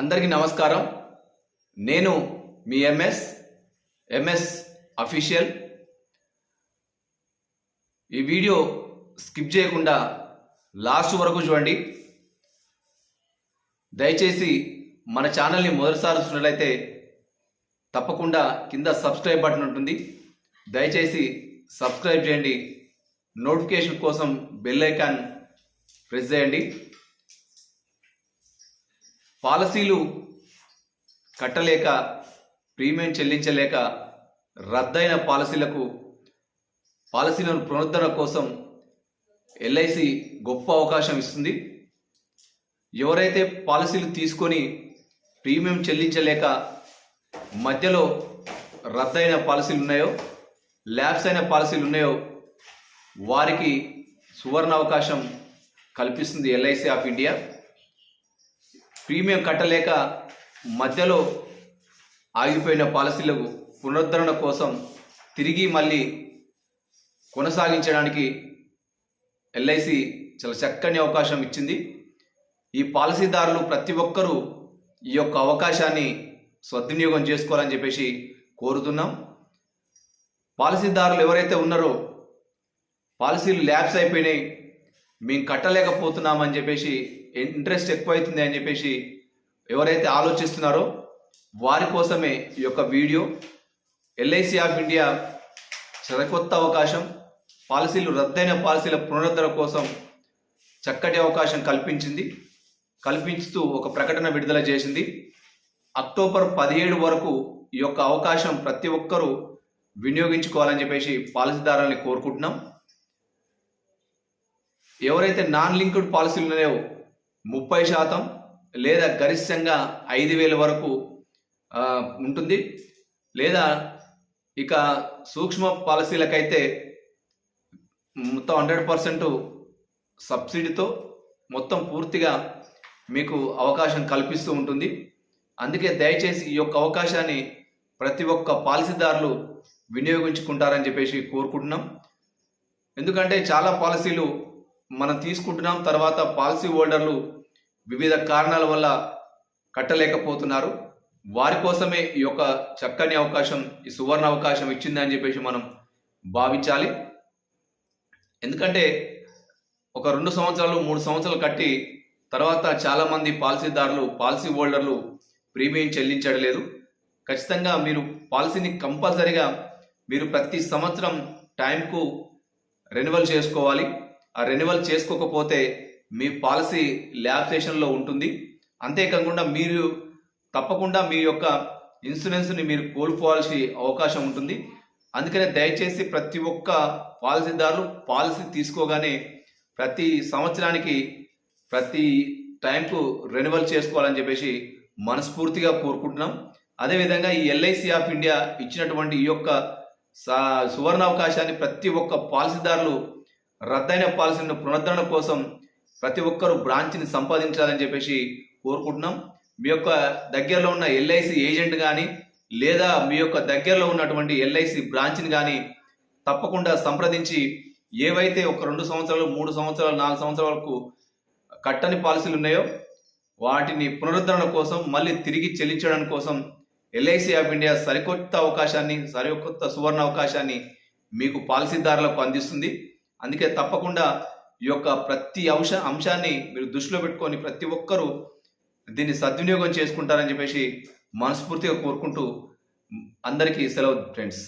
అందరికీ నమస్కారం. నేను మీ ఎంఎస్ ఎంఎస్ అఫీషియల్. ఈ వీడియో స్కిప్ చేయకుండా లాస్ట్ వరకు చూడండి. దయచేసి మన ఛానల్ని మొదటిసారి చూసినట్లయితే తప్పకుండా కింద సబ్స్క్రైబ్ బటన్ ఉంటుంది. దయచేసి సబ్స్క్రైబ్ చేయండి. నోటిఫికేషన్ కోసం బెల్ ఐకాన్ ప్రెస్ చేయండి. పాలసీలు కట్టలేక ప్రీమియం చెల్లించలేక రద్దయిన పాలసీలకు పాలసీలను పునరుద్ధరణ కోసం ఎల్ఐసి గొప్ప అవకాశం ఇస్తుంది. ఎవరైతే పాలసీలు తీసుకొని ప్రీమియం చెల్లించలేక మధ్యలో రద్దయిన పాలసీలు ఉన్నాయో ల్యాబ్స్ అయిన పాలసీలు ఉన్నాయో వారికి సువర్ణ అవకాశం కల్పిస్తుంది ఎల్ఐసి ఆఫ్ ఇండియా. ప్రీమియం కట్టలేక మధ్యలో ఆగిపోయిన పాలసీలకు పునరుద్ధరణ కోసం తిరిగి మళ్ళీ కొనసాగించడానికి ఎల్ఐసి చాలా చక్కని అవకాశం ఇచ్చింది. ఈ పాలసీదారులు ప్రతి ఒక్కరూ ఈ యొక్క అవకాశాన్ని సద్వినియోగం చేసుకోవాలని చెప్పేసి కోరుతున్నాం. పాలసీదారులు ఎవరైతే ఉన్నారో పాలసీలు ల్యాబ్స్ అయిపోయినాయి. మేము కట్టలేకపోతున్నామని చెప్పేసి ఇంట్రెస్ట్ ఎక్కువైతుంది అని చెప్పేసి ఎవరైతే ఆలోచిస్తున్నారో వారి కోసమే ఈ యొక్క వీడియో. ఎల్ఐసి ఆఫ్ ఇండియా సరికొత్త అవకాశం పాలసీలు రద్దయిన పాలసీల పునరుద్ధరణ కోసం చక్కటి అవకాశం కల్పించింది. కల్పించుతూ ఒక ప్రకటన విడుదల చేసింది. అక్టోబర్ పదిహేడు వరకు ఈ యొక్క అవకాశం ప్రతి ఒక్కరూ వినియోగించుకోవాలని చెప్పేసి పాలసీదారుల్ని కోరుకుంటున్నాం. ఎవరైతే నాన్ లింక్డ్ పాలసీలు ఉన్నాయో ముప్పై శాతం లేదా గరిష్టంగా ఐదు వేల వరకు ఉంటుంది. లేదా ఇక సూక్ష్మ పాలసీలకైతే మొత్తం హండ్రెడ్ పర్సెంట్ సబ్సిడీతో మొత్తం పూర్తిగా మీకు అవకాశం కల్పిస్తూ ఉంటుంది. అందుకే దయచేసి ఈ యొక్క అవకాశాన్ని ప్రతి ఒక్క పాలసీదారులు వినియోగించుకుంటారని చెప్పేసి కోరుకుంటున్నాం. ఎందుకంటే చాలా పాలసీలు మనం తీసుకుంటున్నాం తర్వాత పాలసీ హోల్డర్లు వివిధ కారణాల వల్ల కట్టలేకపోతున్నారు. వారి కోసమే ఈ యొక్క చక్కని అవకాశం ఈ సువర్ణ అవకాశం ఇచ్చిందని చెప్పేసి మనం భావించాలి. ఎందుకంటే ఒక రెండు సంవత్సరాలు మూడు సంవత్సరాలు కట్టి తర్వాత చాలామంది పాలసీదారులు పాలసీ హోల్డర్లు ప్రీమియం చెల్లించడం లేదు. ఖచ్చితంగా మీరు పాలసీని కంపల్సరీగా మీరు ప్రతి సంవత్సరం టైంకు రెన్యువల్ చేసుకోవాలి. ఆ రెన్యువల్ చేసుకోకపోతే మీ పాలసీ ల్యాబ్ స్టేషన్లో ఉంటుంది. అంతేకాకుండా మీరు తప్పకుండా మీ యొక్క ఇన్సూరెన్స్ని మీరు కోల్పోవాల్సి అవకాశం ఉంటుంది. అందుకనే దయచేసి ప్రతి ఒక్క పాలసీదారులు పాలసీ తీసుకోగానే ప్రతి సంవత్సరానికి ప్రతి టైంకు రెన్యువల్ చేసుకోవాలని చెప్పేసి మనస్ఫూర్తిగా కోరుకుంటున్నాం. అదేవిధంగా ఈ ఎల్ఐసి ఆఫ్ ఇండియా ఇచ్చినటువంటి ఈ యొక్క సా- సువర్ణ అవకాశాన్ని ప్రతి ఒక్క పాలసీదారులు రద్దయిన పాలసీలను పునరుద్ధరణ కోసం ప్రతి ఒక్కరూ బ్రాంచ్ని సంపాదించాలని చెప్పేసి కోరుకుంటున్నాం. మీ యొక్క దగ్గరలో ఉన్న ఎల్ఐసి ఏజెంట్ కానీ లేదా మీ యొక్క దగ్గరలో ఉన్నటువంటి ఎల్ఐసి బ్రాంచ్ని కానీ తప్పకుండా సంప్రదించి ఏవైతే ఒక రెండు సంవత్సరాలు మూడు సంవత్సరాలు నాలుగు సంవత్సరాల వరకు కట్టని పాలసీలు ఉన్నాయో వాటిని పునరుద్ధరణ కోసం మళ్ళీ తిరిగి చెల్లించడం కోసం ఎల్ఐసి ఆఫ్ ఇండియా సరికొత్త అవకాశాన్ని సరికొత్త సువర్ణ అవకాశాన్ని మీకు పాలసీదారులకు అందిస్తుంది. అందుకే తప్పకుండా ఈ యొక్క ప్రతి అంశ అంశాన్ని మీరు దృష్టిలో పెట్టుకొని ప్రతి ఒక్కరూ దీన్ని సద్వినియోగం చేసుకుంటారని చెప్పేసి మనస్ఫూర్తిగా కోరుకుంటూ అందరికీ సెలవు ఫ్రెండ్స్.